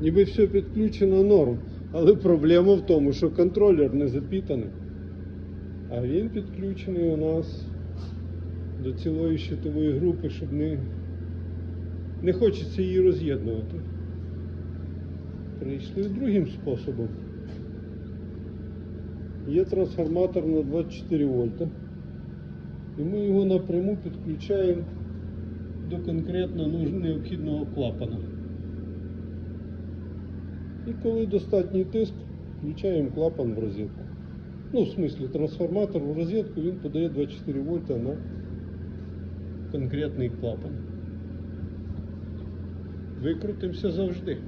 ніби все підключено норм. Але проблема в тому, що контролер не запітаний. А він підключений у нас до цілої щитової групи, щоб не, не хочеться її роз'єднувати. Прийшли другим способом. Є трансформатор на 24 вольта. І ми його напряму підключаємо до конкретно необхідного клапана. І коли достатній тиск, включаємо клапан в розетку. Ну, в смислі, трансформатор в розетку він подає 24 вольта на конкретний клапан. Викрутимося завжди.